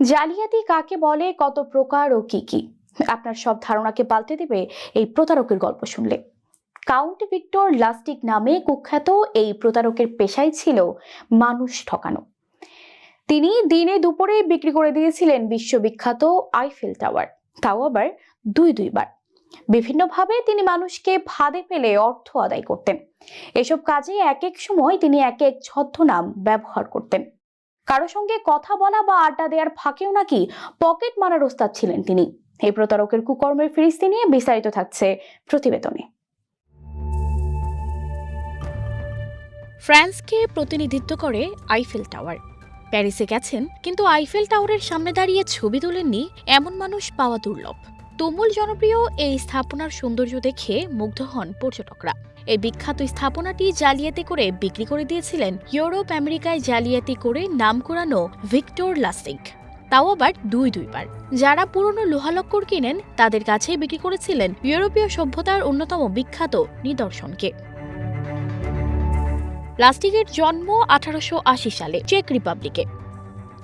জালিয়াতি কাকে বলে, কত প্রকার ও কি কি? আপনার সব ধারণাকে পাল্টে দেবে এই প্রতারকের গল্প শুনলে। কাউন্ট ভিক্টর লাস্টিক নামে কুখ্যাত এই প্রতারকের পেশাই ছিল মানুষ ঠকানো। তিনি দিনে দুপুরে বিক্রি করে দিয়েছিলেন বিশ্ববিখ্যাত আইফেল টাওয়ার। তাও আবার দুই দুইবার। বিভিন্নভাবে তিনি মানুষকে ফাঁদে ফেলে অর্থ আদায় করতেন। এসব কাজে এক এক সময় তিনি এক এক ছদ্মনাম ব্যবহার করতেন। কারও সঙ্গে কথা বলা বা আড্ডা দেওয়ার ফাঁকেও নাকি পকেট মারার ওস্তাদ ছিলেন তিনি। এই প্রতারকের কুকর্মের ফিরিস্তি নিয়ে বিস্তারিত থাকছে প্রতিবেদনে। ফ্রান্সকে প্রতিনিধিত্ব করে আইফেল টাওয়ার। প্যারিসে গেছেন, কিন্তু আইফেল টাওয়ারের সামনে দাঁড়িয়ে ছবি তোলেননি এমন মানুষ পাওয়া দুর্লভ। তুমুল জনপ্রিয় এই স্থাপনার সৌন্দর্য দেখে মুগ্ধ হন পর্যটকরা। এই বিখ্যাত স্থাপনাটি জালিয়াতি করে বিক্রি করে দিয়েছিলেন ইউরোপ আমেরিকায় জালিয়াতি করে নাম করানো ভিক্টর লাস্টিক তাও আবার দুই দুইবার। যারা পুরনো লোহালক্কর কিনেন, তাদের কাছে বিক্রি করেছিলেন ইউরোপীয় সভ্যতার অন্যতম বিখ্যাত নিদর্শনকে। প্লাস্টিকের জন্ম আঠারোশো আশি সালে চেক রিপাবলিকে।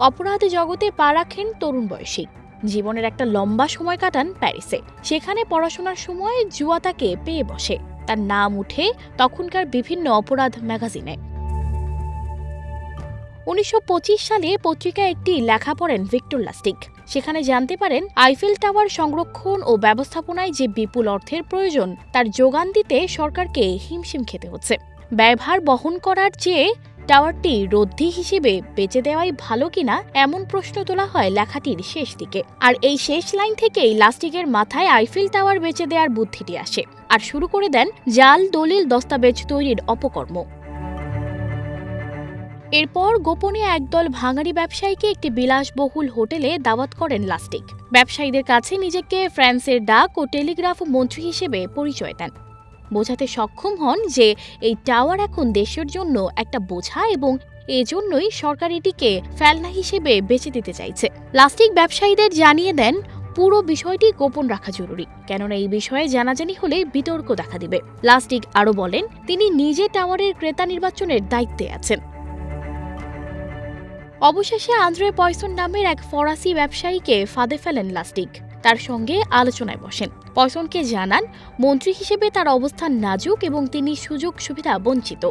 অপরাধ জগতে পা রাখেন তরুণ বয়সী। জীবনের একটা লম্বা সময় কাটান প্যারিসে। সেখানে পড়াশোনার সময় জুয়া তাকে পেয়ে বসে। তার নাম উঠে তখনকার বিভিন্ন অপরাধ ম্যাগাজিনে। উনিশশো পঁচিশ সালে পত্রিকায় একটি লেখা পড়েন ভিক্টর লাস্টিক। সেখানে জানতে পারেন, আইফেল টাওয়ার সংরক্ষণ ও ব্যবস্থাপনায় যে বিপুল অর্থের প্রয়োজন, তার যোগান দিতে সরকারকে হিমশিম খেতে হচ্ছে। ব্যয়ভার বহন করার চেয়ে টাওয়ারটি রোদ্ধি হিসেবে বেচে দেওয়াই ভালো কিনা এমন প্রশ্ন তোলা হয় লেখাটির শেষ দিকে। আর এই শেষ লাইন থেকেই লাস্টিকের মাথায় আইফিল টাওয়ার বেচে দেওয়ার বুদ্ধিটি আসে। আর শুরু করে দেন জাল, দলিল, দস্তাবেজ তৈরির অপকর্ম। এরপর গোপনে একদল ভাঙাড়ি ব্যবসায়ীকে একটি বিলাসবহুল হোটেলে দাওয়াত করেন লাস্টিক। ব্যবসায়ীদের কাছে নিজেকে ফ্রান্সের ডাক ও টেলিগ্রাফ মন্ত্রী হিসেবে পরিচয় দেন। বোঝাতে সক্ষম হন যে এই টাওয়ার এখন দেশের জন্য একটা বোঝা এবং এজন্যই সরকার এটিকে ফেলনা হিসেবে বেছে দিতে চাইছে। প্লাস্টিক ব্যবসায়ীদের জানিয়ে দেন, পুরো বিষয়টি গোপন রাখা জরুরি, কেননা এই বিষয়ে জানাজানি হলে বিতর্ক দেখা দিবে। প্লাস্টিক আরও বলেন, তিনি নিজে টাওয়ারের ক্রেতা নির্বাচনের দায়িত্বে আছেন। অবশেষে আন্দ্রে পয়সন নামের এক ফরাসি ব্যবসায়ীকে ফাঁদে ফেলেন লাস্টিক তার সঙ্গে আলোচনায় বসেন। পয়সনকে জানান, মন্ত্রী হিসেবে তার অবস্থান নাজুক এবং তিনি সুযোগ সুবিধা বঞ্চিত।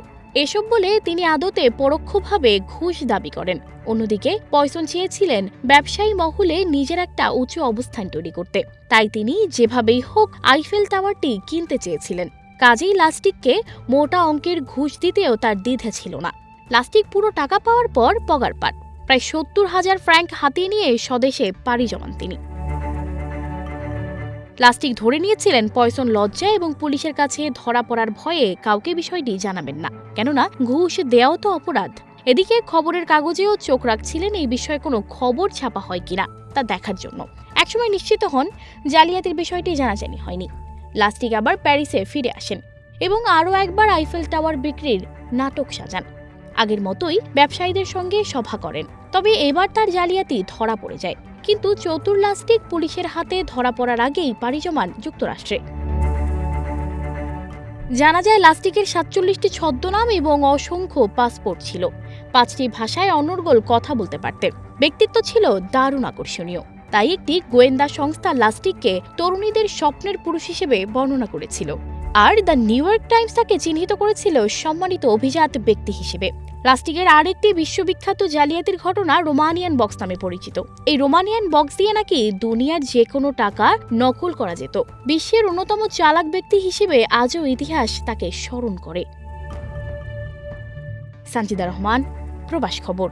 এসব বলে তিনি আদতে পরোক্ষভাবে ঘুষ দাবি করেন। অন্যদিকে পয়সন চেয়েছিলেন ব্যবসায়ী মহলে নিজের একটা উঁচু অবস্থান তৈরি করতে। তাই তিনি যেভাবেই হোক আইফেল টাওয়ারটি কিনতে চেয়েছিলেন। কাজেই লাস্টিককে মোটা অঙ্কের ঘুষ দিতেও তার দ্বিধা ছিল না। লাস্টিক পুরো টাকা পাওয়ার পর পগার পান প্রায় সত্তর হাজার ফ্র্যাঙ্ক হাতিয়ে নিয়ে স্বদেশে পাড়ি জমান তিনি। প্লাস্টিক ধরে নিয়েছিলেন পয়সন লজ্জা এবং পুলিশের কাছে ধরা পড়ার ভয়ে কাউকে বিষয়টি জানাবেন না। কেননা ঘুষ দেওয়াও তো অপরাধ। এদিকে খবরের কাগজেও চোখ রাখছিলেন এই বিষয়ে কোনো খবর ছাপা হয় কিনা তা দেখার জন্য। একসময় নিশ্চিত হন জালিয়াতির বিষয়টি জানাজানি হয়নি। লাস্টিক আবার প্যারিসে ফিরে আসেন এবং আরও একবার আইফেল টাওয়ার বিক্রির নাটক সাজান। আগের মতোই ব্যবসায়ীদের সঙ্গে সভা করেন। তবে এবার তার জালিয়াতি ধরা পড়ে যায়। কিন্তু চতুর্লাস্টিক পুলিশের হাতে ধরা পড়ার আগেই পাড়ি জমান যুক্তরাষ্ট্রে। জানা যায়, লাস্টিকের সাতচল্লিশটি ছদ্মনাম এবং অসংখ্য পাসপোর্ট ছিল। পাঁচটি ভাষায় অনর্গল কথা বলতে পারতেন। ব্যক্তিত্ব ছিল দারুণ আকর্ষণীয়। তাই একটি গোয়েন্দা সংস্থা লাস্টিককে তরুণীদের স্বপ্নের পুরুষ হিসেবে বর্ণনা করেছিল। আর দ্য নিউ ইয়র্ক টাইমস তাকে চিহ্নিত করেছিল সম্মানিত অভিজাত ব্যক্তি হিসেবে। প্লাস্টিকের আরেকটি বিশ্ববিখ্যাত জালিয়াতির ঘটনা রোমানিয়ান বক্স নামে পরিচিত। এই রোমানিয়ান বক্স দিয়ে নাকি দুনিয়ার যে কোনো টাকা নকল করা যেত। বিশ্বের অন্যতম চালাক ব্যক্তি হিসেবে আজও ইতিহাস তাকে স্মরণ করে। সানজিদা রহমান, প্রবাস খবর।